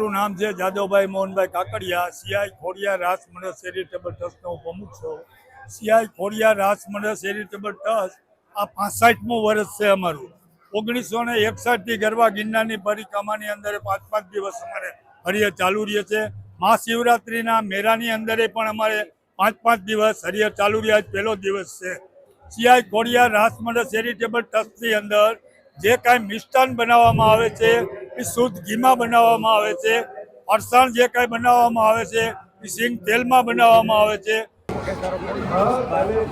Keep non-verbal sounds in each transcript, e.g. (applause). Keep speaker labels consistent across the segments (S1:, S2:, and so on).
S1: મારું નામ છે જાદવભાઈ મોહનભાઈ કાકડિયા. સીઆઈ ખોડિયા રાસ મંડળ ચેરિટેબલ ટ્રસ્ટનો પ્રમુખ છું. CI Khodiya Ras Mandal charitable trust આ પાસઠમું વર્ષ છે અમારું. ઓગણીસો ને એકસઠથી ગરબા ગિરનારની પરિક્રમાની અંદર પાંચ પાંચ દિવસ અમારે હરિયર ચાલુ રહે છે. મહાશિવરાત્રિના મેળાની અંદર પણ અમારે પાંચ પાંચ દિવસ હરિયર ચાલુ રહ્યા પહેલો દિવસ છે. સીઆઈ ખોડિયા રાસ મંડળ ચેરિટેબલ ટ્રસ્ટની અંદર જે કાંઈ મિષ્ટાન બનાવવામાં આવે છે, એ શુદ્ધ ઘીમાં બનાવવામાં આવે છે ફરસાણ જે કાંઈ બનાવવામાં આવે છે, એ સિંગ તેલમાં બનાવવામાં આવે છે.
S2: આની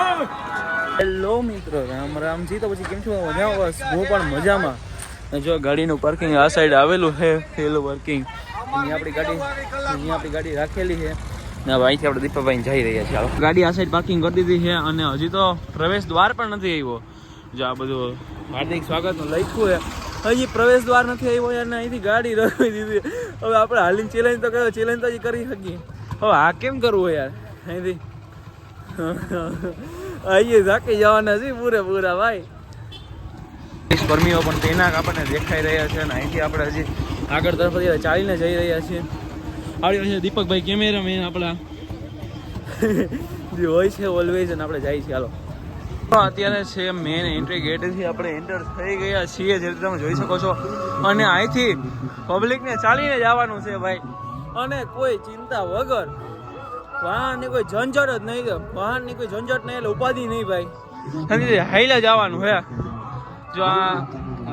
S3: હેલો મિત્રો, રામ રામજી તો પછી કેમ છો? મજા બસ હું પણ મજામાં. જો ગાડીનું પાર્કિંગ આ સાઈડ આવેલું છે પેલું પાર્કિંગ અહીંયા આપણી ગાડી અહીંયા આપણી ગાડી રાખેલી છે. ને હવે અહીંથી આપણે દીપાભાઈ જઈ રહ્યા છીએ. હાલો. ગાડી આ સાઈડ પાર્કિંગ કરી દીધી છે અને હજી તો પ્રવેશ દ્વાર પણ નથી આવ્યો. જો આ બધું હાર્દિક સ્વાગતનું લખ્યું છે. હજી પ્રવેશ દ્વાર નથી આવ્યો યાર અહીંથી ગાડી રખવી દીધી. હવે આપણે હાલીને ચેલેન્જ તો કયો ચેલેન્જ તો હજી કરી શકીએ. હવે આ કેમ કરવું યાર? અહીંથી અહીંયા ઝાકી જવાના છે પૂરેપૂરા ભાઈ. કર્મીઓ પણ તેના આપણને દેખાઈ રહ્યા છે અને અહીંથી આપણે હજી આગળ તરફ ચાલીને જઈ રહ્યા છીએ. આપણી પાસે દીપકભાઈ કેમેરામેન આપણા. જે હોય છે ઓલવેઝ અને આપણે જઈએ છીએ હાલો. તો અત્યારે છે મેન એન્ટ્રી ગેટથી આપણે એન્ટર થઈ ગયા છીએ જે તમે જોઈ શકો છો. અને અહીંથી પબ્લિકને ચાલીને જવાનું છે ભાઈ. અને કોઈ ચિંતા વગર વાહનની કોઈ ઝંઝટ જ નહીં વાહનની કોઈ ઝંઝટ નહીં એટલે ઉપાધિ નહીં ભાઈ. સમજી હાઈલા જવાનું હે. જો આ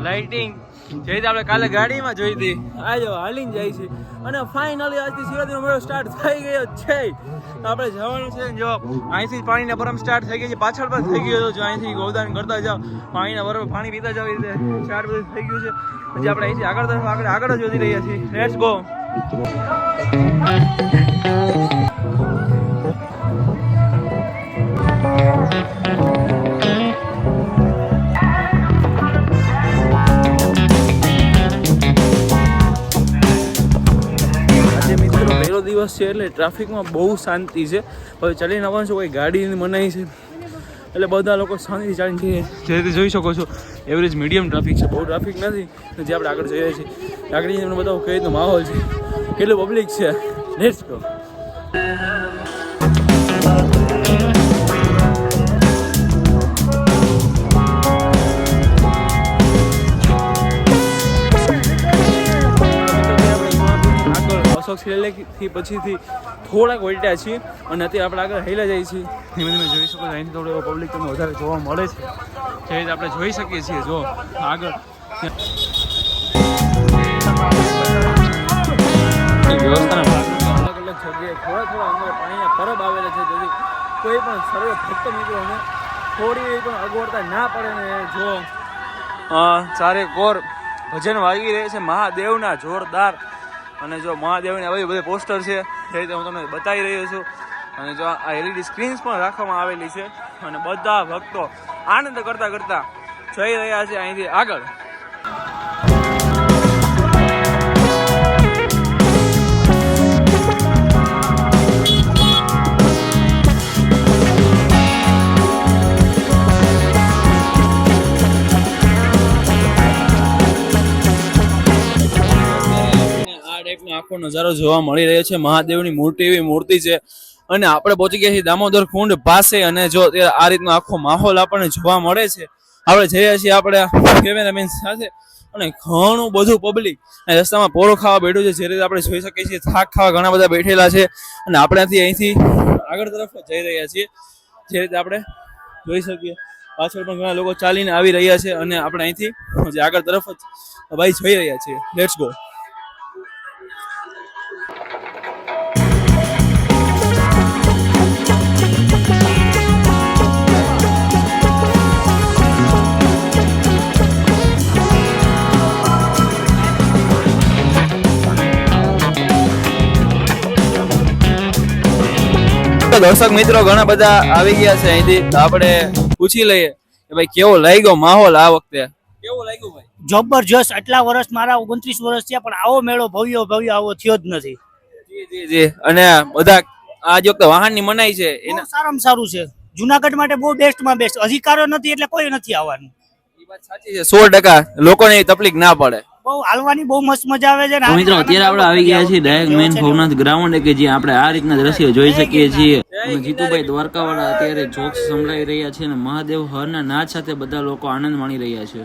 S3: લાઇટિંગ જે આપણે કાલે ગાડીમાં જોઈ હતી આ જો હાલીને જાય છે. અને ફાઇનલી આજથી શિવરાત્રીનો મેળો સ્ટાર્ટ થઈ ગયો છે. આપણે જવાનું છે જો અહીંથી પાણીના બરફ સ્ટાર્ટ થઈ ગઈ છે. પાછળ પણ થઈ ગયો જો અહીંથી ગોદાન કરતા જાઓ. પાણીના બરફ પાણી પીતા જાવ એ રીતે. સ્ટાર્ટ બધું થઈ ગયું છે. પછી આપણે અહીંથી આગળ તરફ આગળ આગળ જ વધી રહ્યા છીએ. લેટ્સ ગો દિવસ છે એટલે ટ્રાફિકમાં બહુ શાંતિ છે. હવે ચાલીને આવવાનું છે, કોઈ ગાડીની મનાઈ છે. એટલે બધા લોકો શાંતિથી ચાલીને જે રીતે જોઈ શકો છો એવરેજ મીડિયમ ટ્રાફિક છે. બહુ ટ્રાફિક નથી જે આપણે આગળ જઈએ છીએ. આગળ તમને બતાવું કઈ રીતનો માહોલ છે. કેટલું પબ્લિક છે. લેટ્સ અશોક શિલાલેખથી પછીથી થોડાક વળટ્યા છીએ અને અત્યારે આપણે આગળ હેલા જઈએ છીએ. ધીમે ધીમે જોઈ શકો અહીં અહીંથી થોડો પબ્લિક તમને વધારે જોવા મળે છે. જે રીતે આપણે જોઈ શકીએ છીએ જો આગળ. વ્યવસ્થાના ભાગરૂપે અલગ અલગ જગ્યાએ થોડા થોડા અંદર પાણીના પરબ આવેલા છે જેથી કોઈ પણ સર્વે ભક્ત મિત્રોને થોડી પણ અગવડતા ના પડે ને જો. ચારે કોર ભજન વાગી રહે છે મહાદેવના જોરદાર અને જો મહાદેવની આવી બધી પોસ્ટર છે જે રીતે હું તમને બતાવી રહ્યો છું. અને જો આ એલઈડી સ્ક્રીન્સ પણ રાખવામાં આવેલી છે. અને બધા ભક્તો આનંદ કરતાં કરતાં જઈ રહ્યા છે અહીંથી આગળ. નજારો જોવા મળી રહ્યો છે. મહાદેવની મૂર્તિ એવી મૂર્તિ છે. અને આપણે પહોંચી ગયા છીએ દામોદર કુંડ પાસે અને જો આ રીતનો આખો માહોલ આપણને જોવા મળે છે. આપણે જઈએ છીએ આપણે કેમેરામેન સાથે. અને ઘણું બધું પબ્લિક રસ્તામાં પોરો ખાવા બેઠું છે. જે રીતે આપણે જોઈ શકીએ છીએ, થાક ખાવા ઘણા બધા બેઠેલા છે. અને આપણે અહીંથી અહીંથી આગળ તરફ જઈ રહ્યા છીએ. જે રીતે આપણે જોઈ શકીએ. પાછળ પણ ઘણા લોકો ચાલીને આવી રહ્યા છે અને આપણે અહીંથી આગળ તરફ જ ભાઈ જઈ રહ્યા છીએ. લેટ્સ ગો તો દર્શક મિત્રો ઘણા બધા આવી ગયા છે અહીંથી. તો આપણે પૂછી લઈએ કે ભાઈ કેવો લાગ્યો માહોલ આ વખતે? કેવો લાગ્યો ભાઈ?
S4: જબરજસ્ત. આટલા વર્ષ મારા ઓગણત્રીસ વર્ષ થયા પણ આવો મેળો ભવ્ય ભવ્ય આવો થયો જ નથી.
S3: જી જી જી. અને બધા આ જો વાહનની મનાઈ છે એના
S4: સારામાં સારું છે. જુનાગઢ માટે બહુ બેસ્ટમાં બેસ્ટ. અધિકારો નથી એટલે કોઈ નથી આવવાનું.
S3: વાત સાચી છે. સો ટકા લોકોને એ તકલીફ ના પડે.
S4: બહુ હાલવાની બહુ મસ્ત મજા આવે છે
S5: મિત્રો અત્યારે આપણે આવી ગયા છીએ ડાયરેક્ટ મેન ભવનાથ ગ્રાઉન્ડ કે જ્યાં આપણે આ રીતના દ્રશ્ય જોઈ શકીએ છીએ. જીતુભાઈ દ્વારકાવાળા અત્યારે જોક્સ સંભળાઈ રહ્યા છે અને મહાદેવ હરના નાદ સાથે બધા લોકો આનંદ માણી રહ્યા છે.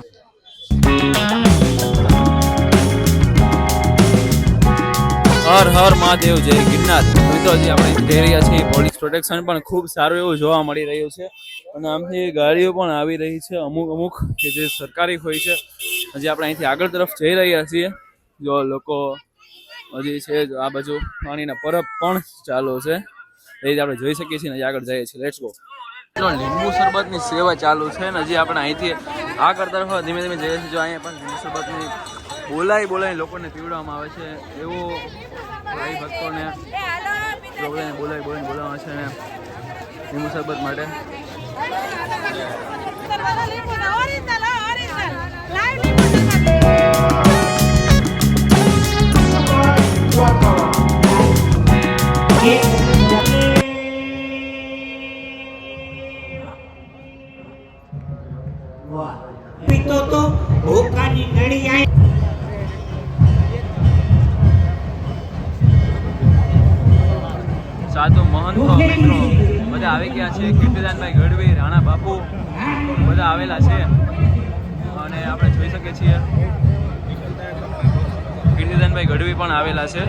S3: હર હર મહાદેવ જય ગિરનાર. મિત્રો જે આપણે જઈ રહ્યા છીએ. પોલીસ પ્રોટેક્શન પણ ખૂબ સારું એવું જોવા મળી રહ્યું છે. અને આમથી ગાડીઓ પણ આવી રહી છે અમુક અમુક કે જે સરકારી હોય છે. હજી આપણે અહીંથી આગળ તરફ જઈ રહ્યા છીએ. જો લોકો હજી છે, જો આ બાજુ પાણીના પરબ પણ ચાલુ છે. એ રીતે આપણે જોઈ શકીએ છીએ હજી આગળ જઈએ છીએ. લેટ્સ ગો લીંબુ શરબતની સેવા ચાલુ છે ને હજી આપણે અહીંથી આગળ તરફ ધીમે ધીમે જઈએ છીએ. જો અહીંયા પણ લીંબુ શરબતની બોલાઈ બોલાઈ લોકોને પીવડાવવામાં આવે છે. એવું ભાઈ ભક્તોને જો બોલાય બોલાવીને બોલાવવામાં છે ને લીંબુ શરબત માટે. লাইভ આવેલા છે.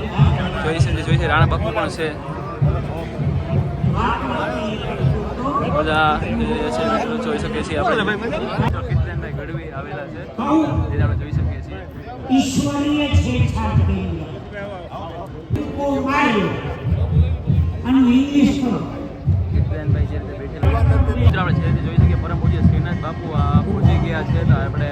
S3: જોઈ છે જોઈ છે રાણા બાપુ પણ છે. બધા છે જોઈ શકીએ છીએ આપણે. કીર્તિદાનભાઈ ગઢવી આવેલા છે જે આપણે જોઈ શકીએ છીએ.
S4: ઈશ્વરીય છેડછાડ કરી ઓ મારી અને ઇંગ્લિશ કરો.
S3: કીર્તિદાનભાઈ જે રીતે બેઠેલા આપણે જોઈ શકીએ પરમ પૂજ્ય શ્રીનાથ બાપુ આ પહોંચી ગયા છે તો આપણે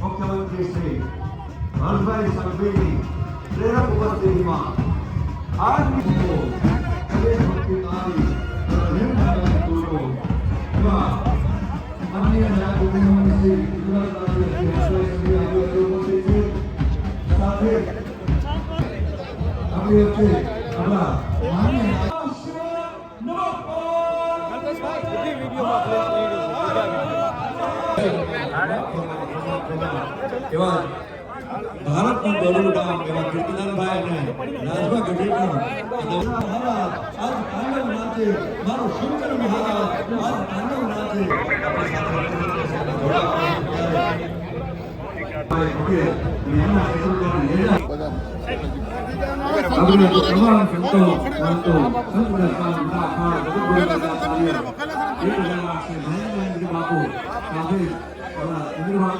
S6: મુખ્યમંત્રી શ્રી હરભાઈ સંઘવીની પ્રેરક ઉપસ્થિતિમાં ગુરુ એવા અન્ય નાયક મુખ્યમંત્રી ગુજરાત રાજ્ય શ્રી છે સાથે આપણી વચ્ચે આપણા માન્ય એવા ભારતનું ગૌરવ ગામ એવા કીર્તિદાનભાઈ અને રાજભા મહારાજ આજ પાંડવ નાથે મારો શંકર મહારાજ આજ પાંડવ નાથે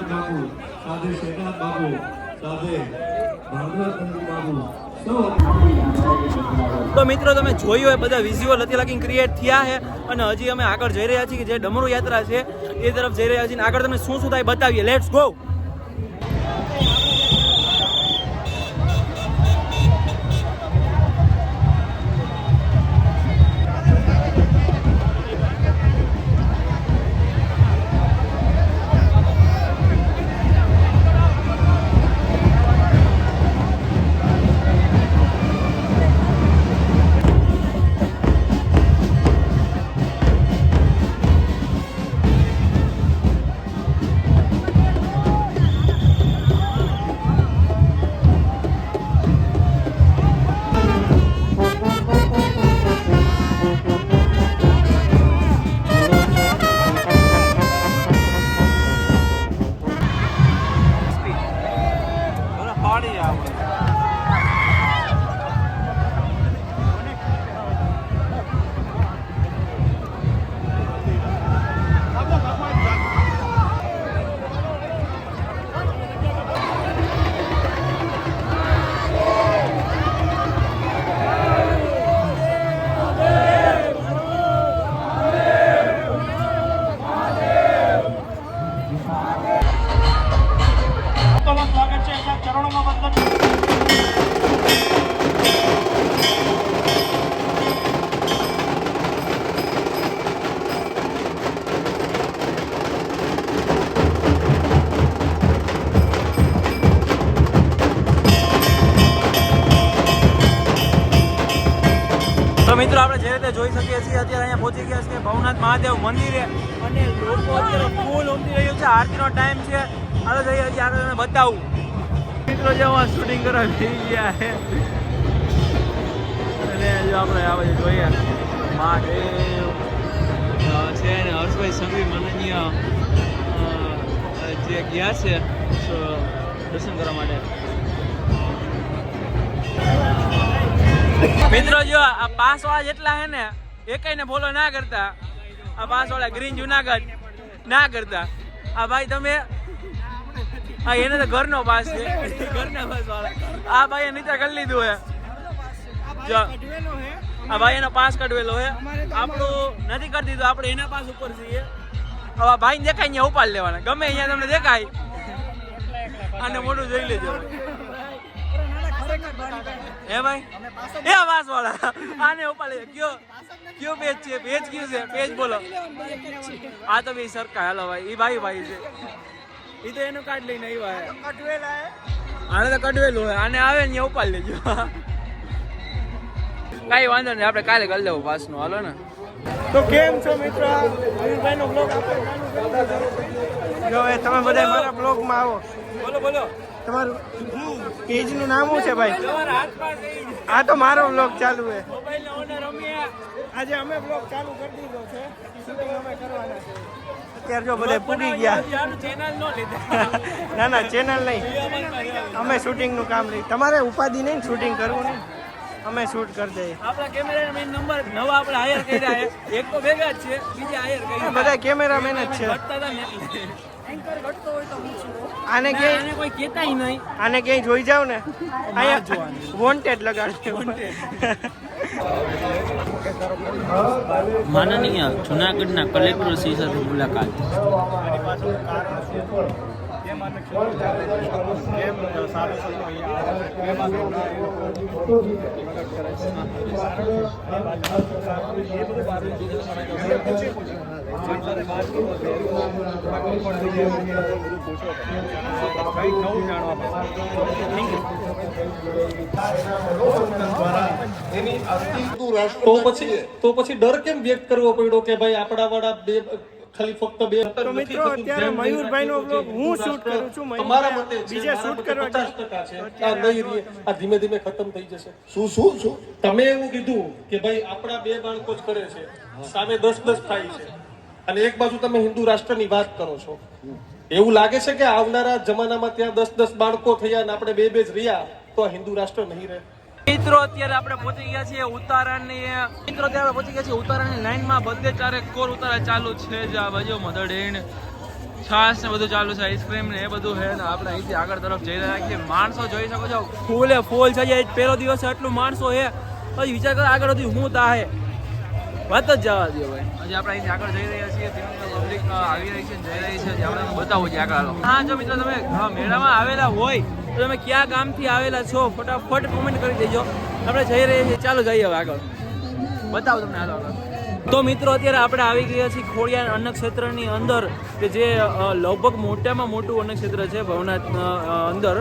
S6: બાપુ સાથે શેખનાથ બાપુ
S3: તો મિત્રો, તમે જોયું હોય, બધા વિઝ્યુઅલ અત્યારે લગીને ક્રિએટ થયા છે અને હજી અમે આગળ જઈ રહ્યા છીએ કે જે ડમરુ યાત્રા છે, એ તરફ જઈ રહ્યા છીએ આગળ તમને શું શું થાય બતાવીએ. લેટ્સ ગો મિત્રો, જે શૂટિંગ કરવા જઈ ગયા છે. અને જો આપણે આ બાજુ જોઈએ. મહાદેવ. છે ને હર્ષભાઈ સંઘવી માનનીય જે ગયા છે દર્શન કરવા માટે. મિત્રો, જો આ પાસ વાળા જેટલા હે ને એકાઈને બોલો ના કરતા. આ પાસ વાળા ગ્રીન જુનાગઢ ના કરતા. આ ભાઈ તમે હા એને તો ઘરનો પાસ છે. ઘરના પાસ વાળા. આ ભાઈએ નીચે કરી લીધું હે. જો. આ ભાઈ એનો પાસ કઢવેલો હે. આપણું નથી કરી દીધું આપણે એના પાસ ઉપર છીએ. હવે ભાઈ દેખાય અહીંયા ઉપાડ લેવાના. ગમે અહીંયા તમને દેખાય. અને મોઢું જોઈ લેજો. હે ભાઈ? એ વાસ વાળા. આને ઉપાડે કયો? કયો પેજ છે? પેજ કયું છે? પેજ બોલો. આ તો ભાઈ સરખા. હાલો ભાઈ એ ભાઈ ભાઈ છે. એ તો એનું કાર્ડ લઈને આવ્યા આને તો કડવેલું હોય. આને આવે ને ઉપાડી લેજો. કઈ વાંધો નહીં આપણે કાલે કરી લેવું પાસનું હાલો ને.
S2: તો કેમ છો મિત્રો? મયુરભાઈનો બ્લોગ જો એ તમે બધા મારા બ્લોગમાં આવો.
S3: બોલો બોલો.
S2: તમારું પેજનું નામ શું છે ભાઈ? આ તો મારો બ્લોગ ચાલુ છે. આજે અમે બ્લોગ ચાલુ કરી દીધો છે. શૂટિંગ અમે કરવાના છે. અત્યારે જો બધા પૂરી ગયા.
S3: નો
S2: ના ચેનલ નહીં. અમે શૂટિંગનું કામ લઈ તમારે ઉપાધિ નહીં શૂટિંગ કરવું નહીં? અમે શૂટ કરી દઈએ.
S3: આપણા કેમેરા મેન નંબર નવા આપણે હાયર કર્યા છે. એક તો ભેગા જ છે બીજા હાયર કર્યા
S2: બધા કેમેરામેન જ છે. આને
S3: આને કોઈ કહેતાય નહીં.
S2: આને ક્યાંય જોઈ જાવ ને? અહીંયા વોન્ટેડ લગાડશે (laughs)
S5: માનનીય જુનાગઢના કલેક્ટર શ્રી સાથે મુલાકાત.
S2: કેમ સારું તો પછી તો
S7: પછી ડર કેમ વ્યક્ત કરવો પડ્યો કે ભાઈ આપણા વાળા બે ખાલી ફક્ત બે
S2: તો મિત્રો અત્યારે મયુરભાઈનો બ્લોગ હું શૂટ કરું છું
S7: તમારા મતે
S2: મયુરભાઈ બીજે શૂટ કરવા
S7: 50% છે. આ નહીં રહે આ ધીમે ધીમે ખતમ થઈ જશે. શું શું શું? તમે એવું કીધું કે ભાઈ આપણા બે બાળકો જ કરે છે. સામે દસ દસ થાય છે. અને એક બાજુ તમે હિન્દુ રાષ્ટ્રની વાત કરો છો. એવું લાગે છે કે આવનારા જમાનામાં ત્યાં દસ દસ બાળકો થયા અને આપણે બે બે જ રહ્યા તો હિન્દુ રાષ્ટ્ર નહીં રહે?
S3: મિત્રો, અત્યારે આપણે પહોંચી ગયા છીએ ઉતારાની મિત્રો, અત્યારે પહોંચી ગયા છીએ ઉતારાની લાઈનમાં બધે ચારે કોર ઉતારા ચાલુ છે જ આ બાજુ. મધડેણ છાસ ને બધું ચાલુ છે આઈસ્ક્રીમ ને એ બધું છે. ને આપણે અહીંથી આગળ તરફ જઈ રહ્યા છીએ. માણસો જોઈ શકો છો, ફૂલે ફૂલ છે. જે પહેલો દિવસ એટલું માણસો છે. પછી વિચાર કરો, આગળ સુધી હું તાહે વાત જ જવા દો ભાઈ. હજી આપણે અહીંથી આગળ જઈ રહ્યા છીએ. પબ્લિક આવી રહી છે જઈ રહી છે. આપણે બતાવું છે આગળ. હા, જો મિત્રો, તમે મેળામાં આવેલા હોય તો તમે કયા ગામથી આવેલા છો? ફટાફટ કોમેન્ટ કરી દેજો. આપણે જઈ રહ્યા છીએ. ચાલો જઈએ હવે આગળ. બતાવો તમને હાલો તો મિત્રો, અત્યારે આપણે આવી ગયા છીએ ખોડિયાર અન્નક્ષેત્રની અંદર, કે જે લગભગ મોટામાં મોટું અન્નક્ષેત્ર છે ભવનાથ અંદર,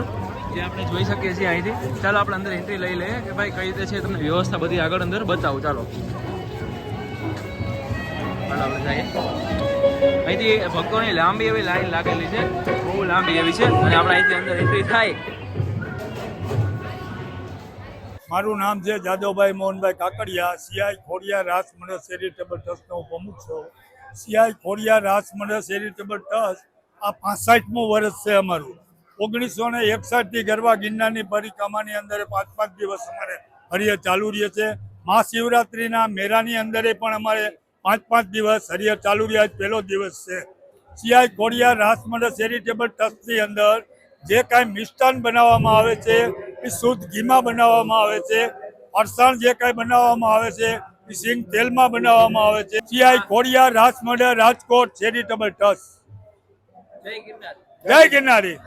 S3: જે આપણે જોઈ શકીએ છીએ અહીંથી. ચાલો આપણે અંદર એન્ટ્રી લઈ લઈએ કે ભાઈ કઈ રીતે છે તમને વ્યવસ્થા બધી આગળ અંદર બતાવું. ચાલો. ચાલો, આપણે જઈએ. અહીંથી ભક્તોની લાંબી એવી લાઈન લાગેલી છે, બહુ લાંબી એવી છે, અને આપણે અહીંથી અંદર એન્ટ્રી થાય.
S1: મારું નામ છે જાદવભાઈ મોહનભાઈ કાકડિયા સીઆઈ ખોડિયા રાસ મંડળ ચેરિટેબલ ટ્રસ્ટનો પ્રમુખ છું. CI Khodiya Ras Mandal charitable trust આ પાસઠમું વર્ષ છે અમારું. ઓગણીસો ને એકસઠથી ગરબા ગિરનારની પરિક્રમાની અંદર પાંચ પાંચ દિવસ અમારે હરિયર ચાલુ રહે છે. મહાશિવરાત્રિના મેળાની અંદર પણ અમારે પાંચ પાંચ દિવસ હરિયર ચાલુ રહ્યા પહેલો દિવસ છે. સીઆઈ ખોડિયા રાસમંડળ ચેરિટેબલ ટ્રસ્ટની અંદર જે કાંઈ મિષ્ટાન બનાવવામાં આવે છે એ શુદ્ધ ઘીમાં બનાવવામાં આવે છે ફરસાણ જે કાંઈ બનાવવામાં આવે છે એ સિંગ તેલમાં બનાવવામાં આવે છે. CI Khodiya Rasmandal Rajkot charitable trust.
S3: જય ગિરનારી.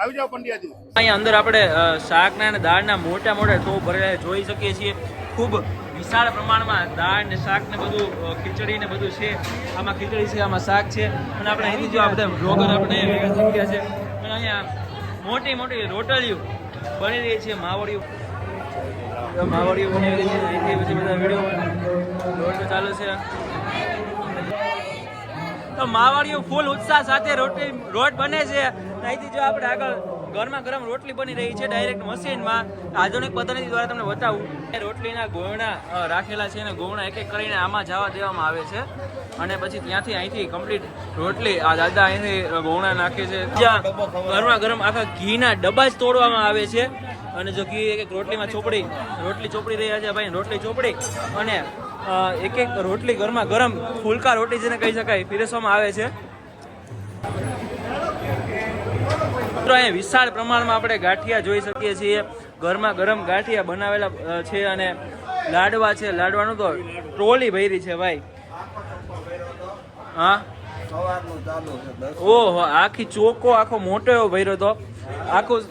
S2: આવી જાવ પંડ્યાજી.
S3: અહીંયા અંદર આપણે શાકના અને દાળના મોટા મોટા ટોપ ભરેલા જોઈ શકીએ છીએ. ખૂબ વિશાળ પ્રમાણમાં દાળ ને શાક ને બધું ખીચડી ને બધું છે. આમાં ખીચડી છે, આમાં શાક છે. અને આપણે અહીંથી જો આ બધા આપણે ભેગા છે. અને અહીંયા મોટી મોટી રોટલીઓ બની રહી છે, માવડીઓ. માવડીઓ બની રહી છે, અહીંથી પછી ચાલુ છે. તો માવાડીઓ ફૂલ ઉત્સાહ સાથે રોટલી, રોટ બને છે. અહીંથી જો આપણે આગળ ગરમા ગરમ રોટલી બની રહી છે ડાયરેક્ટ મશીનમાં આધુનિક પદ્ધતિ દ્વારા તમને બતાવું. એ રોટલીના ગોળણા રાખેલા છે અને ગોળણા એક એક કરીને આમાં જવા દેવામાં આવે છે. અને પછી ત્યાંથી અહીંથી કમ્પ્લીટ રોટલી આ દાદા અહીંથી ગોળણા નાખે છે. જ્યાં ગરમા ગરમ આખા ઘીના ડબ્બા જ તોડવામાં આવે છે. અને જો ઘી એક એક રોટલીમાં ચોપડી, રોટલી ચોપડી રહ્યા છે ભાઈ, રોટલી ચોપડી. અને એક એક રોટલી ગરમા ગરમ ફૂલકા રોટલી જેને કહી શકાય, પીરસવામાં આવે છે. મિત્રો, અહીંયા વિશાળ પ્રમાણમાં આપણે ગાંઠિયા જોઈ શકીએ છીએ. ઘરમાં ગરમ ગાંઠિયા બનાવેલા છે અને લાડવા છે. લાડવાનું તો ટ્રોલી ભરી છે ભાઈ. હા? ઓહો, આખી ચોકો આખો મોટો એવો ભર્યો હતો આખું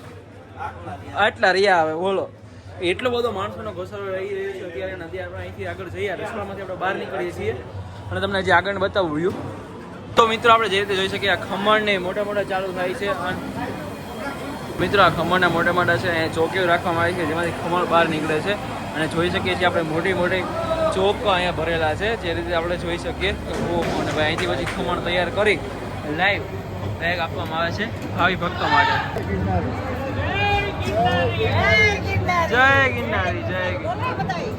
S3: આટલા રહ્યા આવે બોલો. એટલો બધો માણસોનો ઘસારો રહી રહ્યો છે અત્યારે અને આપણે અહીંથી આગળ જઈએ, રસ્તામાંથી આપણે બહાર નીકળીએ છીએ. અને તમને જે આગળ બતાવું વ્યૂ તો મિત્રો આપણે જે રીતે જોઈ શકીએ આ ખમણ ને મોટા મોટા ચાલુ થાય છે અને મિત્રો આ ખમણના મોટા મોટા છે અહીંયા ચોકીઓ રાખવામાં આવી છે જેમાંથી ખમણ બહાર નીકળે છે. અને જોઈ શકીએ છીએ આપણે મોટી મોટી ચોક અહીંયા ભરેલા છે જે રીતે આપણે જોઈ શકીએ. ઓહો અને ભાઈ અહીંથી પછી ખમણ તૈયાર કરી લાઈવ બેગ આપવામાં આવે છે ભાવિ ભક્તો માટે. જય ગિરનારી જય ગિરનારી.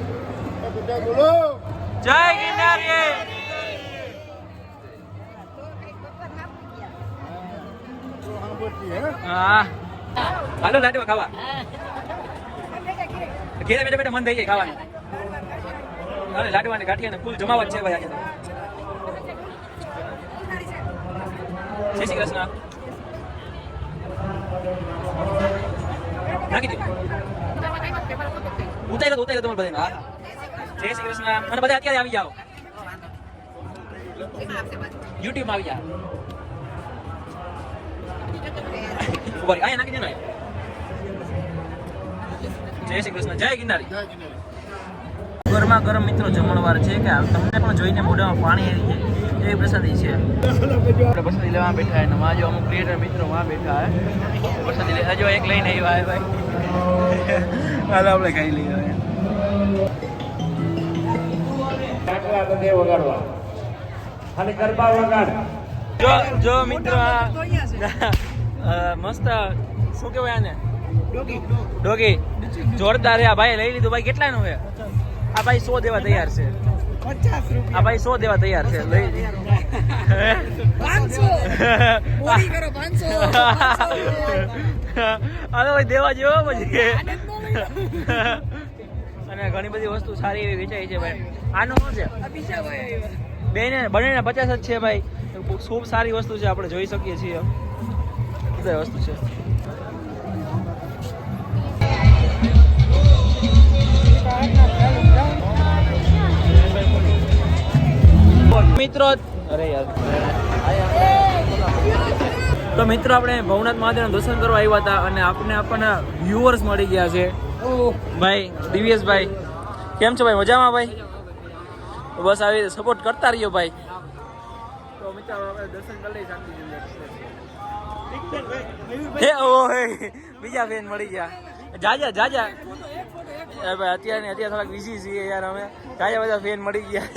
S3: જય ગિરનારી. હાલો, લાડવા ખાવા. ઘેરે બેઠા બેઠા મન થઈ જાય ખાવાનું. અરે, લાડવા ને ગાંઠિયા ને ફૂલ જમાવટ છે ભાઈ શ્રી કૃષ્ણ. નાખી દો. ઉતારી ઉતારી દો તમારે બધા જય શ્રી કૃષ્ણ. મને બધા અત્યારે આવી જાઓ. યુટ્યુબ આવી જાઓ. ઊભા રહી. અહીંયા નાખી દે જય શ્રી કૃષ્ણ જય ગિરનારી. ગરમા ગરમ મિત્રો જમણવાર છે કે તમને પણ જોઈને મોઢામાં પાણી આવી જાય એવી પ્રસાદી છે. આપણે પ્રસાદી લેવા બેઠા અને માં જો અમુક ક્રિએટર મિત્રો માં બેઠા હે પ્રસાદી લે જો એક લઈને આવ્યા હે ભાઈ. હાલ આપણે ખાઈ લઈએ હવે. જો જો મિત્રો મસ્ત શું કહેવાય આને? ડોગી. જોરદાર આ ભાઈ લઈ લીધું. ભાઈ કેટલાનું છે? આ ભાઈ સો દેવા તૈયાર છે. આ ભાઈ સો દેવા તૈયાર છે. લઈ (laughs) (laughs) ભાઈ દેવા જેવો પછી. (laughs) અને ઘણી બધી વસ્તુ સારી એવી વેચાય છે ભાઈ. આનું શું છે? બેને બંનેને પચાસ જ છે ભાઈ. ખૂબ સારી વસ્તુ છે આપણે જોઈ શકીએ છીએ. બધી વસ્તુ છે મિત્રો અરે યાર. તો મિત્રો આપણે ભવનાથ મહાદેવના દર્શન કરવા આવ્યા હતા અને આપણે આપણને વ્યુઅર્સ મળી ગયા છે. ભાઈ દિવ્યેશભાઈ કેમ છો ભાઈ? મજામાં ભાઈ? બસ આવી રીતે સપોર્ટ કરતા રહ્યો ભાઈ. તો મિત્રો આપણે દર્શન કરી લઈએ. શાંતિ હે ઓ હે બીજા ફેન મળી ગયા જાજા જાજા એ ભાઈ અત્યારે ને અત્યારે થોડાક બિઝી છીએ યાર અમે જાજા બધા ફેન મળી ગયા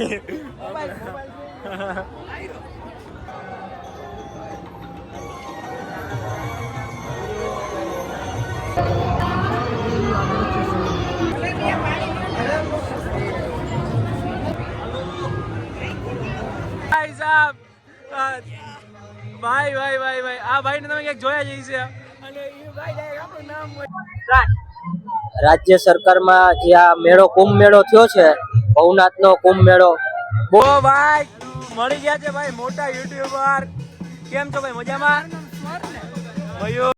S3: ભાઈ સાહેબ અ, ભાઈ ભાઈ ભાઈ ભાઈ આ ભાઈને તમે ક્યાંક જોયા જઈ છે અને એ ભાઈ direct આપણું નામ.
S8: રાજ્ય સરકારમાં જે આ મેળો કુંભ મેળો થયો છે ભવનાથનો કુંભ મેળો
S3: બો ભાઈ મળી ગયા છે ભાઈ મોટા યુટ્યુબર. કેમ છો ભાઈ મજામાં? મયુર